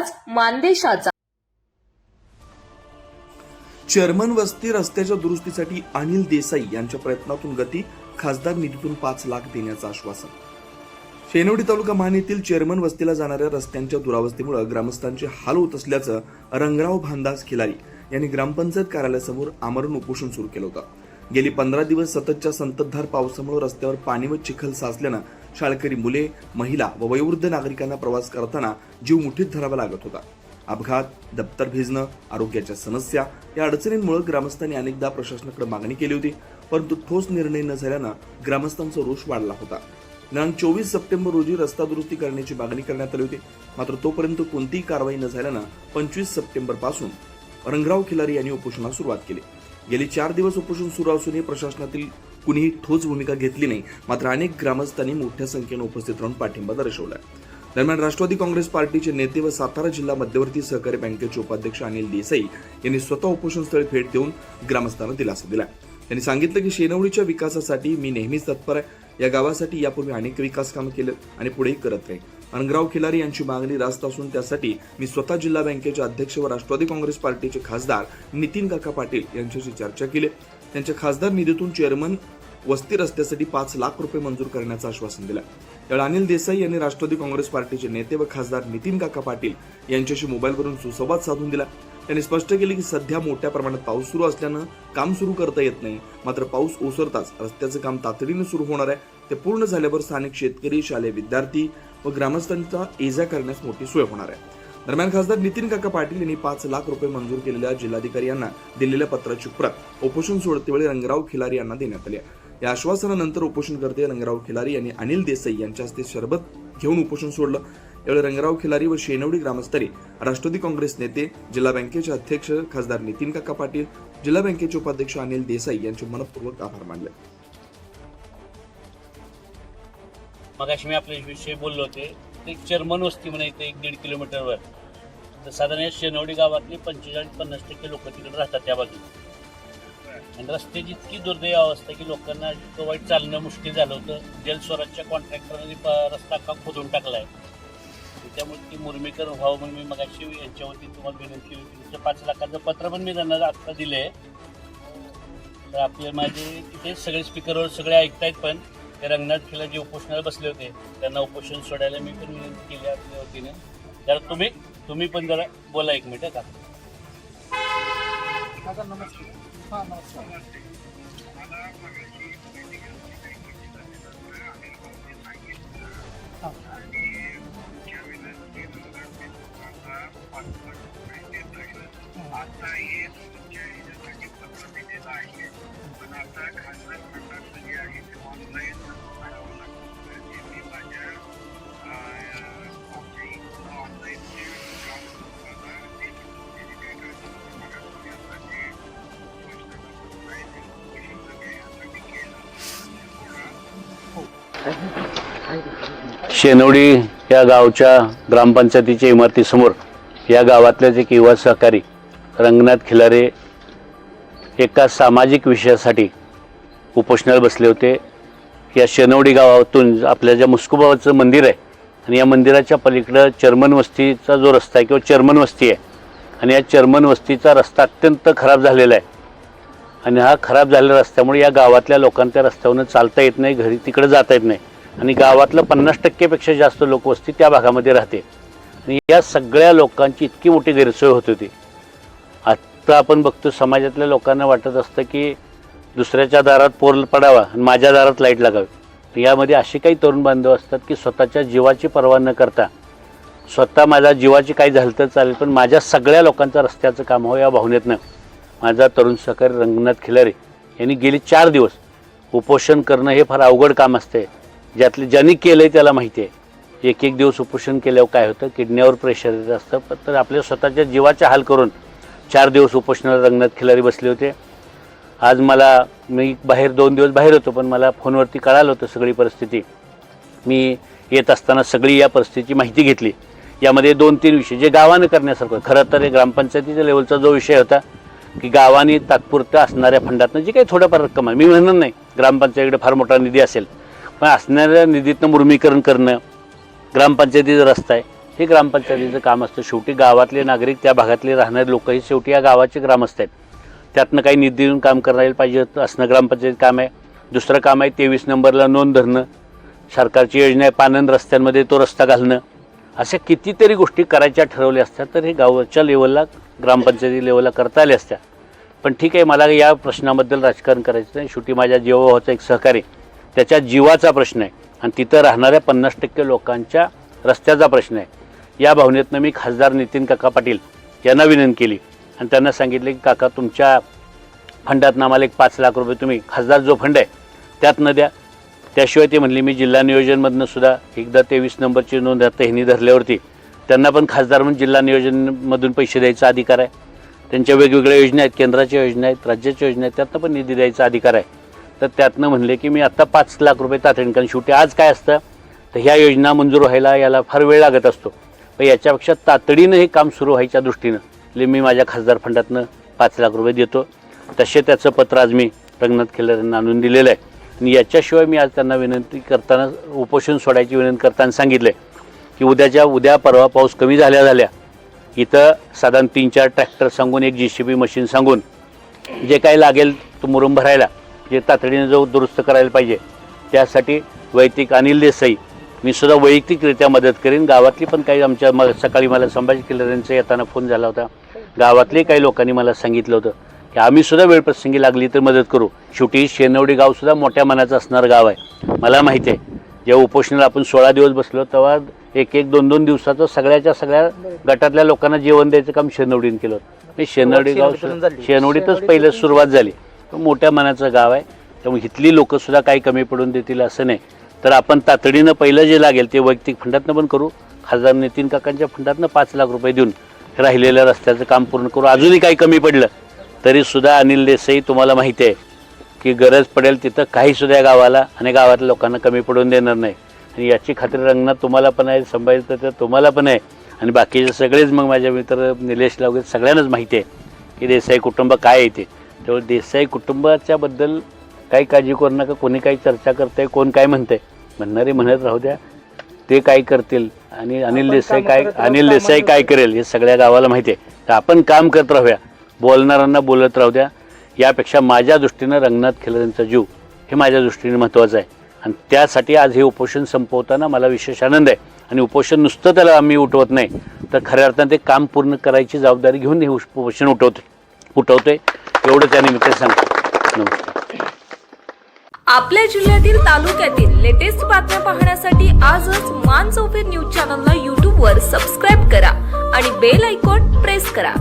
आवाज मानदेशाचा. चर्मन वस्ती रस्त्याच्या दुरुस्तीसाठी अनिल देसाई यांच्या प्रयत्नातून गती खासदार निधीतून पाच लाख देण्याचं आश्वासन. शेनवडी तालुका महान चेअरमन वस्तीला जाणाऱ्या रस्त्यांच्या दुरावस्थेमुळे ग्रामस्थांचे हाल होत असल्याचं रंगराव भांदास खिलारी यांनी ग्रामपंचायत कार्यालयासमोर आमरण उपोषण सुरू केलं होतं. गेली पंधरा दिवस सततच्या संततधार पावसामुळे रस्त्यावर पाणी व चिखल साचल्यानं शाळकरी मुले महिला व वयोवृद्ध नागरिकांना प्रवास करताना जीव मुठीत धरावा लागत होता. अपघात दप्तर भिजणं आरोग्याच्या समस्या या अडचणींमुळे ग्रामस्थांनी अनेकदा प्रशासनाकडे मागणी केली होती परंतु ठोस निर्णय न झाल्यानं ग्रामस्थांचा रोष वाढला होता. दिनांक चोवीस सप्टेंबर रोजी रस्ता दुरुस्ती करण्याची मागणी करण्यात आली होती मात्र तोपर्यंत कोणतीही कारवाई न झाल्यानं पंचवीस सप्टेंबरपासून रंगराव खिलारी यांनी उपोषणास सुरुवात केली. गेली चार दिवस उपोषण सुरू असूनही प्रशासनातील कुणीही ठोस भूमिका घेतली नाही मात्र अनेक ग्रामस्थांनी मोठ्या संख्येनं उपस्थित राहून पाठिंबा दर्शवला दरम्यान राष्ट्रवादी काँग्रेस पार्टीचे नेते व सातारा जिल्हा मध्यवर्ती सहकारी बँकेचे उपाध्यक्ष अनिल देसाई यांनी स्वतः उपोषणस्थळी भेट देऊन ग्रामस्थांना दिलासा दिला त्यांनी सांगितलं की शेनवडीच्या विकासासाठी मी नेहमीच तत्पर आहे. या गावासाठी यापूर्वी अनेक विकास कामं केलं आणि पुढेही करत राहील. अनग्राव खिलारी यांची मागणी रास्त असून त्यासाठी मी स्वतः जिल्हा बँकेचे अध्यक्ष व राष्ट्रवादी काँग्रेस पार्टीचे खासदार नितीन काका पाटील यांच्याशी चर्चा केली. त्यांच्या खासदार निधीतून चेअरमन वस्ती रस्त्यासाठी पाच लाख रुपये मंजूर करण्याचं आश्वासन दिलं. त्यावेळी अनिल देसाई यांनी राष्ट्रवादी काँग्रेस पार्टीचे नेते व खासदार नितीन काका पाटील यांच्याशी मोबाईलवरून सुसंवाद साधून दिला. त्यांनी स्पष्ट केले की सध्या मोठ्या प्रमाणात पाऊस सुरू असल्यानं काम सुरू करता येत नाही. मात्र पाऊस ओसरताच रस्त्याचं काम तातडीने सुरू होणार आहे. ते पूर्ण झाल्यावर स्थानिक शेतकरी शालेय विद्यार्थी व ग्रामस्थांचा एजा करण्यास मोठी सोय होणार आहे. दरम्यान खासदार नितीन काका पाटील यांनी पाच लाख रुपये मंजूर केलेल्या जिल्हाधिकारी यांना दिलेल्या पत्राची प्रत उपोषण सोडतेवेळी रंगराव खिलारी यांना देण्यात आली आहे. या आश्वासनानंतर उपोषणकर्ते रंगराव खिलारी यांनी अनिल देसाई यांच्या हस्ते शरबत घेऊन उपोषण सोडलं. यावेळी रंगराव खिलारी व शेनवडी ग्रामस्थरी राष्ट्रवादी काँग्रेस नेते जिल्हा बँकेचे अध्यक्ष खासदार नितीन काका पाटील जिल्हा बँकेचे उपाध्यक्ष अनिल देसाई यांचे मनपूर्वक आभार मानले. मगाशी मी आपल्या विषयी बोललो होते ते चेअरमन वस्ती म्हणे इथे एक दीड किलोमीटरवर तर साधारण शेनवडी गावातली पंचेचाळीस पन्नास टक्के लोक तिकडे राहतात त्या बाजूला. आणि रस्त्याची इतकी दुर्दैव अवस्था की लोकांना इतकं वाईट चालणं मुश्किल झालं होतं. जलस्वराजच्या कॉन्ट्रॅक्टरने रस्ता का खोदून टाकला आहे त्यामुळे ती मुरमेकर व्हावं म्हणून मी मगाशी यांच्यावरती तुम्हाला विनंती होती. तुमचं पाच लाखाचं पत्र पण मी त्यांना आत्ता दिलं आहे तर आपले माझे तिथे सगळे स्पीकरवर सगळे ऐकतायत पण ते रंगनाथ खिला जे उपोषणाला बसले होते त्यांना उपोषण सोडायला मी पण विनंती केली आपल्या वतीने. जरा तुम्ही तुम्ही पण जरा बोला एक मिनिट का? आता शेनवडी या गावच्या ग्रामपंचायतीच्या इमारतीसमोर या गावातलेच एक युवा सहकारी रंगनाथ खिलारे एका सामाजिक विषयासाठी उपोषणाला बसले होते. या शेनवडी गावातून आपल्या ज्या मुस्कुबाबाचं मंदिर आहे आणि या मंदिराच्या पलीकडं चर्मन वस्तीचा जो रस्ता आहे किंवा चर्मन वस्ती आहे आणि या चर्मन वस्तीचा रस्ता अत्यंत खराब झालेला आहे. आणि हा खराब झालेला रस्त्यामुळे या गावातल्या लोकांना त्या रस्त्यावरून चालता येत नाही घरी तिकडे जाता येत नाही. आणि गावातलं पन्नास टक्केपेक्षा जास्त लोकवस्ती त्या भागामध्ये राहते. आणि या सगळ्या लोकांची इतकी मोठी गैरसोय होत होती. आत्ता आपण बघतो समाजातल्या लोकांना वाटत असतं की दुसऱ्याच्या दारात पोर पडावा आणि माझ्या दारात लाइट लागावी. यामध्ये असे काही तरुण बांधव असतात की स्वतःच्या जीवाची पर्वा न करता स्वतः माझ्या जीवाची काही झालं तर चालेल पण माझ्या सगळ्या लोकांचं रस्त्याचं काम हो या भावनेतनं. माझा तरुण सहकारी रंगनाथ खिलारे यांनी गेली चार दिवस उपोषण करणं हे फार अवघड काम असते ज्यातले ज्यांनी केलं आहे त्याला माहिती आहे एक एक दिवस उपोषण केल्यावर काय होतं? किडनीवर प्रेशर येत असतं. पण तर आपल्या स्वतःच्या जीवाचा हाल करून चार दिवस उपोषणाला रंगनाथ खिलारी बसले होते. आज मला मी बाहेर दोन दिवस बाहेर होतो पण मला फोनवरती कळालं होतं सगळी परिस्थिती. मी येत असताना सगळी या परिस्थितीची माहिती घेतली. यामध्ये दोन तीन विषय जे गावानं करण्यासारखं खरं तर हे ग्रामपंचायतीच्या लेवलचा जो विषय होता की गावाने तात्पुरतं असणाऱ्या फंडातनं जी काही थोडंफार रक्कम आहे. मी म्हणणार नाही ग्रामपंचायतीकडे फार मोठा निधी असेल पण असणाऱ्या निधीतनं मुर्मीकरण करणं ग्रामपंचायतीचा रस्ता आहे. हे ग्रामपंचायतीचं काम असतं. शेवटी गावातले नागरिक त्या भागातले राहणारे लोक हे शेवटी या गावाचे ग्रामस्थ आहेत. त्यातनं काही निधी देऊन काम करायला पाहिजे असणं ग्रामपंचायत काम आहे. दुसरं काम आहे तेवीस नंबरला नोंद धरणं. सरकारची योजना आहे पानंद रस्त्यांमध्ये तो रस्ता घालणं. अशा कितीतरी गोष्टी करायच्या ठरवल्या असत्या तर हे गावाच्या लेवलला ग्रामपंचायती लेवलला करता आल्या असत्या. पण ठीक आहे मला या प्रश्नाबद्दल राजकारण करायचं नाही शेवटी माझ्या जीवाभावाचा एक सहकारी त्याच्या जीवाचा प्रश्न आहे. आणि तिथं राहणाऱ्या पन्नास टक्के लोकांच्या रस्त्याचा प्रश्न आहे. या भावनेतनं मी खासदार नितीन काका पाटील यांना विनंती केली. आणि त्यांना सांगितले की काका तुमच्या फंडातनं आम्हाला एक पाच लाख रुपये तुम्ही खासदार जो फंड आहे त्यातनं द्या. त्याशिवाय ते म्हणले मी जिल्हा नियोजनमधनं सुद्धा एकदा तेवीस नंबरची नोंद आता ह्यांनी धरल्यावरती त्यांना पण खासदार म्हणून जिल्हा नियोजनमधून पैसे द्यायचा अधिकार आहे. त्यांच्या वेगवेगळ्या योजना आहेत केंद्राच्या योजना आहेत राज्याच्या योजना आहेत त्यातनं पण निधी द्यायचा अधिकार आहे. तर त्यातनं म्हणले की मी आत्ता पाच लाख रुपये तातडीने कारण शेवटी आज काय असतं? तर ह्या योजना मंजूर व्हायला याला फार वेळ लागत असतो. पण याच्यापेक्षा तातडीनं हे काम सुरू व्हायच्या दृष्टीनं ले मी माझ्या खासदार फंडातनं पाच लाख रुपये देतो. तसे त्याचं पत्र आज मी रंगनाथ खेलर यांना आणून दिलेलं आहे. आणि याच्याशिवाय मी आज त्यांना विनंती करताना उपोषण सोडायची विनंती करताना सांगितलं आहे की उद्याच्या उद्या परवा पाऊस कमी झाल्या झाल्या इथं साधारण तीन चार ट्रॅक्टर सांगून एक जी सी बी मशीन सांगून जे काही लागेल तो मुरुम भरायला जे तातडीने जो दुरुस्त करायला पाहिजे त्यासाठी वैयक्तिक अनिल देसाई मी सुद्धा वैयक्तिकरित्या मदत करीन. गावातली पण काही आमच्या म सकाळी मला संभाजी किल्लर यांचा येताना फोन झाला होता. गावातले काही लोकांनी मला सांगितलं होतं. की आम्ही सुद्धा वेळ प्रसंगी लागली तर मदत करू. शेवटी शेनवडी गाव सुद्धा मोठ्या मनाचं असणारं गाव आहे. मला माहिती आहे. जेव्हा उपोषणाला आपण सोळा दिवस बसलो तेव्हा एक एक दोन दोन दिवसाचं सगळ्याच्या सगळ्या गटातल्या लोकांना जेवण द्यायचं काम शेनवडीने केलं होतं. शेनवडी गाव शेनवडीतच पहिलं सुरुवात झाली. मोठ्या मनाचं गाव आहे. त्यामुळे इथली लोकं सुद्धा काही कमी पडून देतील असं नाही. तर आपण तातडीनं पहिलं जे लागेल ते वैयक्तिक फंडातनं पण करू. खासदार नितीन काकांच्या फंडातनं पाच लाख रुपये देऊन राहिलेल्या रस्त्याचं काम पूर्ण करू. अजूनही काही कमी पडलं. तरी सुद्धा अनिल देसाई तुम्हाला माहिती आहे की गरज पडेल तिथं काही सुद्धा या गावाला आणि गावातल्या लोकांना कमी पडून देणार नाही. आणि याची खात्री रंगनाथ तुम्हाला पण आहे संभाजी तर तुम्हाला पण आहे. आणि बाकीचे सगळेच मग माझ्या मित्र निलेशला वगैरे सगळ्यांनाच माहिती आहे की देसाई कुटुंब काय येते त्यामुळे देसाई कुटुंबाच्या बद्दल काही काळजी करू नका कोणी काही चर्चा करतंय कोण काय म्हणतंय म्हणणारे म्हणत राहू द्या. ते काय करतील आणि अनिल देसाई काय अनिल देसाई काय करेल हे सगळ्या गावाला माहिती आहे. तर आपण काम करत राहूया. बोलणाऱ्यांना बोलत राहू द्या. यापेक्षा माझ्या दृष्टीनं रंगनाथ खेळांचा जीव हे माझ्या दृष्टीने महत्त्वाचं आहे. आणि त्यासाठी आज हे उपोषण संपवताना मला विशेष आनंद आहे. आणि उपोषण नुसतं त्याला आम्ही उठवत नाही. तर खऱ्या अर्थानं ते काम पूर्ण करायची जबाबदारी घेऊन हे उपोषण उठवते उठवते एवढं त्यानिमित्त सांगतो. नमस्कार. आपल्या जिल्ह्यातील तालुक्यातील लेटेस्ट बातम्या पाहण्यासाठी आजच मान चौफेर न्यूज चॅनलला यूट्यूबवर सबस्क्राईब करा. आणि बेल आयकॉन प्रेस करा.